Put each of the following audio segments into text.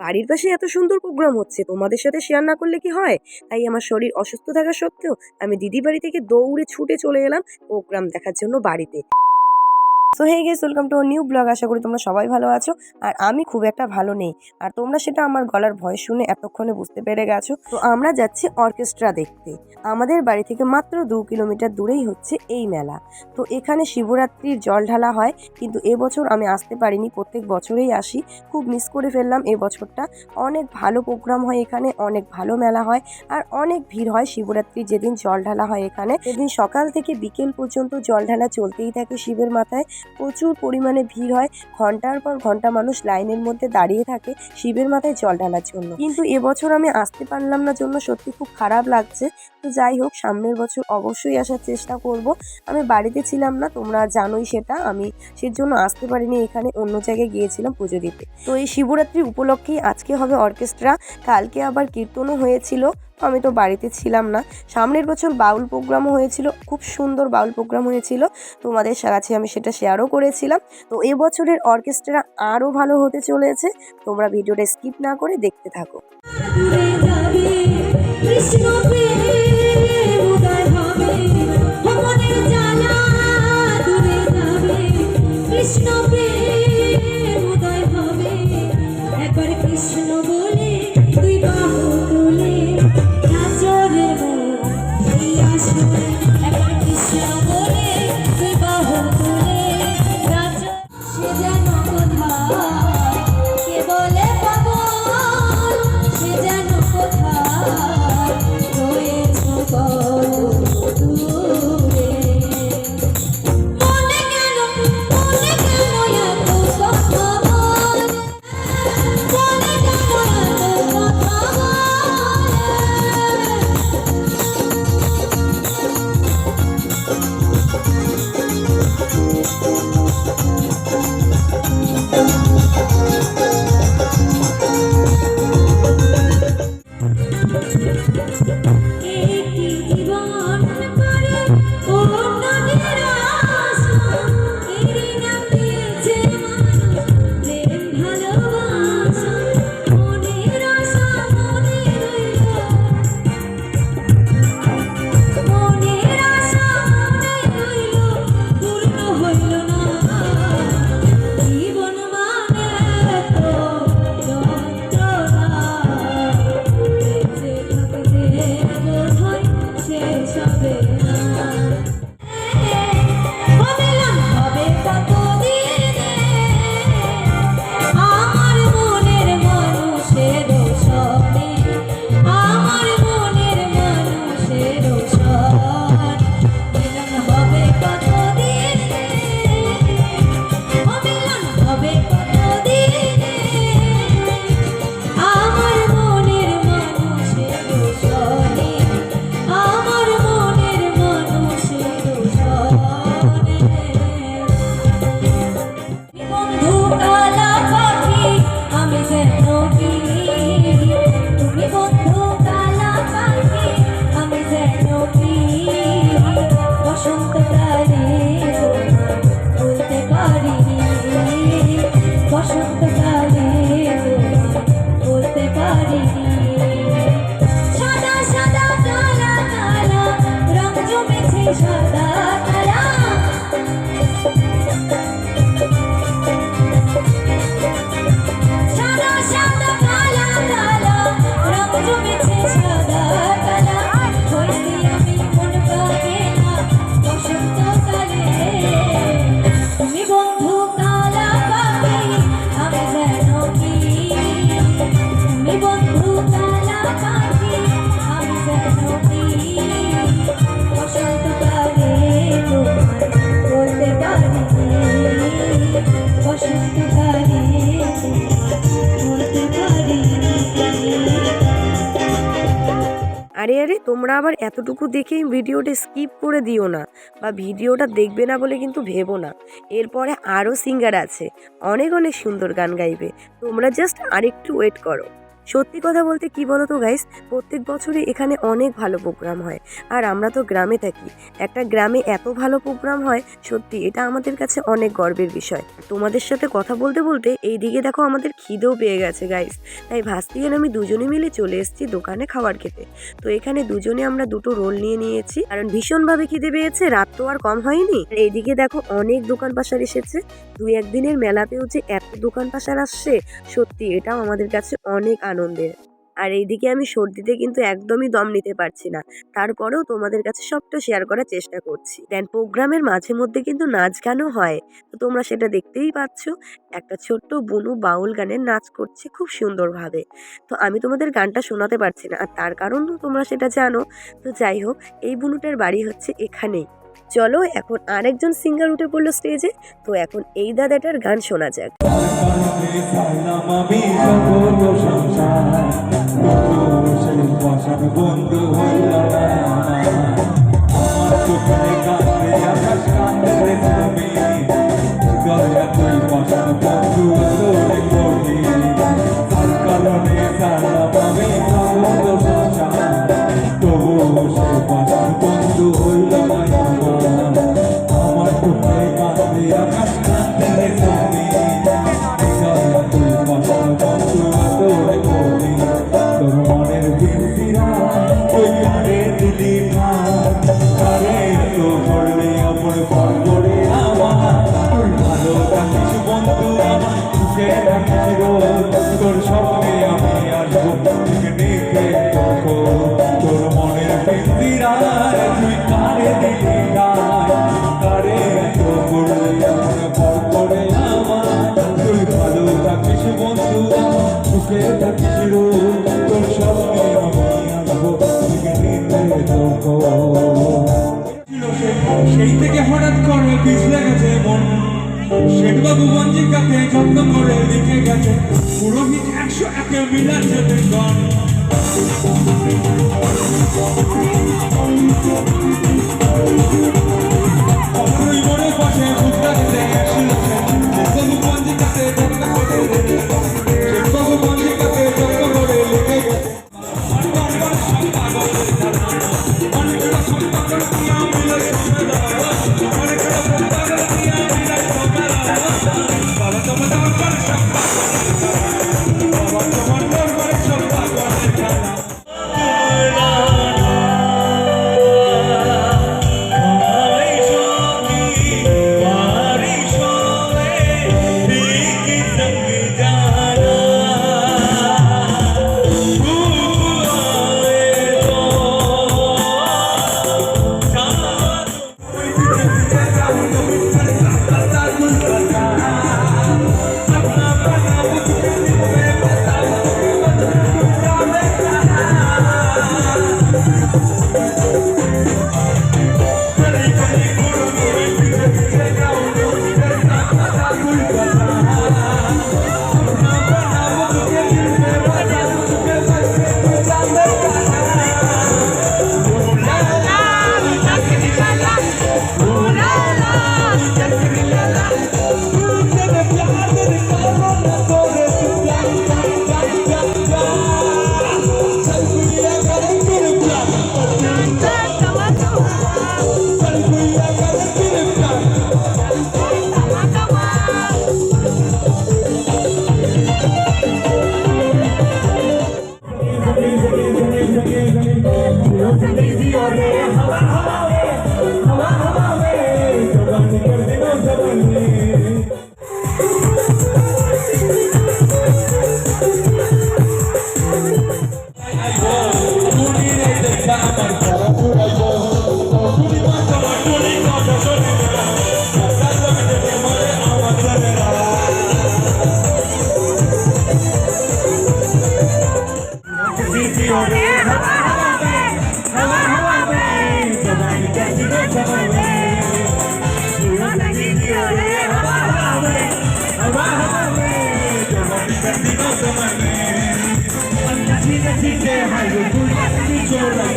বাড়ির পাশে এত সুন্দর প্রোগ্রাম হচ্ছে, তোমাদের সাথে শেয়ার না করলে কি হয়? তাই আমার শরীর অসুস্থ থাকা সত্ত্বেও আমি দিদি বাড়ি থেকে দৌড়ে ছুটে চলে এলাম প্রোগ্রাম দেখার জন্য বাড়িতে। So hey guys welcome to new blog আশা করি তোমরা সবাই ভালো আছো। আর আমি খুব একটা ভালো নেই। আর তোমরা সেটা আমার গলার ভয়েস শুনে এতক্ষণে বুঝতে পেরে গেছো। তো আমরা যাচ্ছি অর্কেস্ট্রা দেখতে। আমাদের বাড়ি থেকে মাত্র দু কিলোমিটার দূরেই হচ্ছে এই মেলা। তো এখানে শিবরাত্রির জল ঢালা হয়, কিন্তু এবছর আমি আসতে পারিনি। প্রত্যেক বছরেই আসি। খুব মিস করে ফেললাম এবছরটা অনেক ভালো প্রোগ্রাম হয় এখানে, অনেক ভালো মেলা হয়, আর অনেক ভিড় হয় শিবরাত্রি যেদিন জল ঢালা হয় এখানে। সেদিন সকাল থেকে বিকেল পর্যন্ত জল ঢালা চলতেই থাকে শিবের মাথায়। প্রচুর পরিমাণে ভিড় হয়। ঘণ্টার পর ঘণ্টা মানুষ লাইনের মধ্যে দাঁড়িয়ে থাকে শিবের মাথায় জল ঢালার জন্য। কিন্তু এবছর আমি আসতে পারলাম না জন্য সত্যি খুব খারাপ লাগছে। তো যাই হোক, সামনের বছর অবশ্যই আসার চেষ্টা করব। আমি বাড়িতে ছিলাম না, তোমরা জানোই সেটা। আমি সেজন্য আসতে পারিনি, এখানে অন্য জায়গায় গিয়েছিলাম পুজো দিতে। তো এই শিবরাত্রি উপলক্ষেই আজকে হবে অর্কেস্ট্রা। কালকে আবার কীর্তনও হয়েছিল আমি তো বাড়িতে ছিলাম না। সামনের বছর বাউল প্রোগ্রামও হয়েছিল, খুব সুন্দর বাউল প্রোগ্রাম হয়েছিল। তোমাদের কাছে আমি সেটা শেয়ারও করেছিলাম। তো এবছরের অর্কেস্ট্রা আরও ভালো হতে চলেছে। তোমরা ভিডিওটা স্কিপ না করে দেখতে থাকো। কৃষ্ণ প্রেম উদয় হবে। ভগবানের জ্বালা দূরে যাবে। কৃষ্ণ প্রেম আরে আরে, তোমরা আবার এতটুকু দেখেই ভিডিওটা স্কিপ করে দিও না বা ভিডিওটা দেখবে না বলে কিন্তু ভেবো না। এরপরে আরও সিঙ্গার আছে। অনেক অনেক সুন্দর গান গাইবে। তোমরা জাস্ট আরেকটু ওয়েট করো। সত্যি কথা বলতে কি বলো তো গাইস প্রত্যেক বছরই এখানে অনেক ভালো প্রোগ্রাম হয়। আর আমরা তো গ্রামে থাকি। একটা গ্রামে এত ভালো প্রোগ্রাম হয়, সত্যি এটা আমাদের কাছে অনেক গর্বের বিষয়। তোমাদের সাথে কথা বলতে বলতে এই দিকে দেখো আমাদের খিদেও পেয়ে গেছে গাইস তাই ভাস্তি আর আমি দুজনে মিলে চলে এসেছি দোকানে খাবার খেতে। তো এখানে দুজনে আমরা দুটো রোল নিয়ে নিয়েছি। কারণ ভীষণভাবে খিদে পেয়েছে, রাত তো আর কম হয়নি। এইদিকে দেখো অনেক দোকান পাশার এসেছে। দুই একদিনের মেলাতেও যে এত দোকান পাশার আসছে, সত্যি এটাও আমাদের কাছে অনেক আনন্দের। আর এইদিকে আমি সর্দিতে কিন্তু একদমই দম নিতে পারছি না। তারপরেও তোমাদের কাছে সবটা শেয়ার করার চেষ্টা করছি। দেন প্রোগ্রামের মাঝে মধ্যে কিন্তু নাচ গানও হয়। তো তোমরা সেটা দেখতেই পাচ্ছ, একটা ছোট্ট বুনু বাউল গানের নাচ করছে খুব সুন্দরভাবে। তো আমি তোমাদের গানটা শোনাতে পারছি না, আর তার কারণও তোমরা সেটা জানো। তো যাই হোক, এই বুনুটার বাড়ি হচ্ছে এখানেই। চলো এখন আরেকজন সিঙ্গার উঠে পড়ল স্টেজে তো এখন এই দাদাটার গান শোনা যাক। শেঠবাবু মঞ্জিকাতে যত্ন করে লিখে গেছে। পুরোহিত একশো একে মিলাচ্ছে গান অমরই তো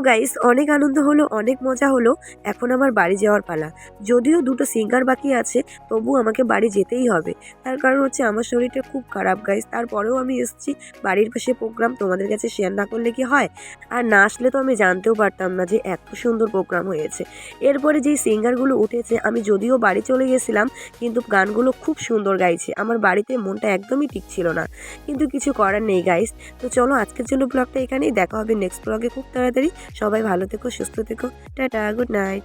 গাইস অনেক আনন্দ হলো, অনেক মজা হলো, এখন আমার বাড়ি যাওয়ার পালা। যদিও দুটো সিঙ্গার বাকি আছে তবু আমাকে বাড়ি যেতেই হবে। তার কারণ হচ্ছে আমার শরীরটা খুব খারাপ গাইস তারপরেও আমি এসেছি, বাড়ির পাশে প্রোগ্রাম তোমাদের কাছে শেয়ার না করলে কি হয়? আর না আসলে তো আমি জানতেও পারতাম না যে এত সুন্দর প্রোগ্রাম হয়েছে। এরপরে যেই সিঙ্গারগুলো উঠেছে, আমি যদিও বাড়ি চলে গেছিলাম, কিন্তু গানগুলো খুব সুন্দর গাইছে। আমার বাড়িতে মনটা একদমই ঠিক ছিল না। কিন্তু কিছু করার নেই গাইস তো চলো, আজকের জন্য ব্লগটা এখানেই। দেখা হবে নেক্সট ব্লগে খুব তাড়াতাড়ি। সবাই ভালো থেকো সুস্থ থেকো। Tata good night